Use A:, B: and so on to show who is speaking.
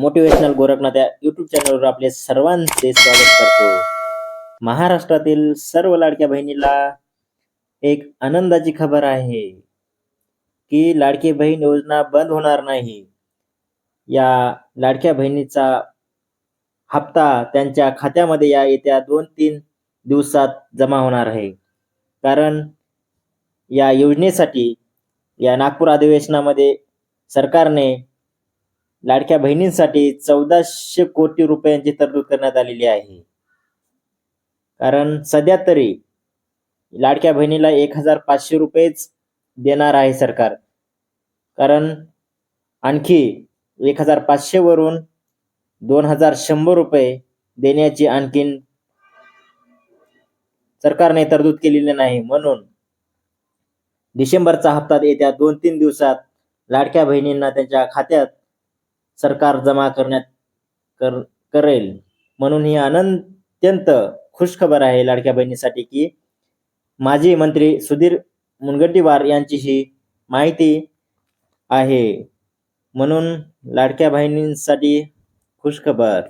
A: Motivational Gorakhnath या YouTube चॅनलवर आपले सर्वांचे स्वागत करतो. महाराष्ट्रातील सर्व लाडक्या बहिणीला एक आनंदाची खबर आहे की लाडकी बहीण योजना बंद होणार नाही. या लाडक्या बहिणीचा हप्ता त्यांच्या खात्यामध्ये या येत्या दोन तीन दिवसात जमा होणार आहे. कारण या योजनेसाठी या नागपूर अधिवेशनामध्ये सरकारने लाडक्या बहिणींसाठी चौदाशे कोटी रुपयांची तरतूद करण्यात आलेली आहे. कारण सध्या तरी लाडक्या बहिणीला एक हजार पाचशे रुपयेच देणार आहे सरकार. कारण आणखी एक हजार पाचशे वरून दोन हजार शंभर रुपये देण्याची आणखीन सरकारने तरतूद केलेली नाही. म्हणून डिसेंबरचा हप्ता येत्या दोन तीन दिवसात लाडक्या बहिणींना त्यांच्या खात्यात सरकार जमा करण्यात कर करेल. म्हणून ही आनंद अत्यंत खुशखबर आहे लाडक्या बहिणीसाठी की माजी मंत्री सुधीर मुनगंटीवार यांची ही माहिती आहे. म्हणून लाडक्या बहिणींसाठी खुशखबर.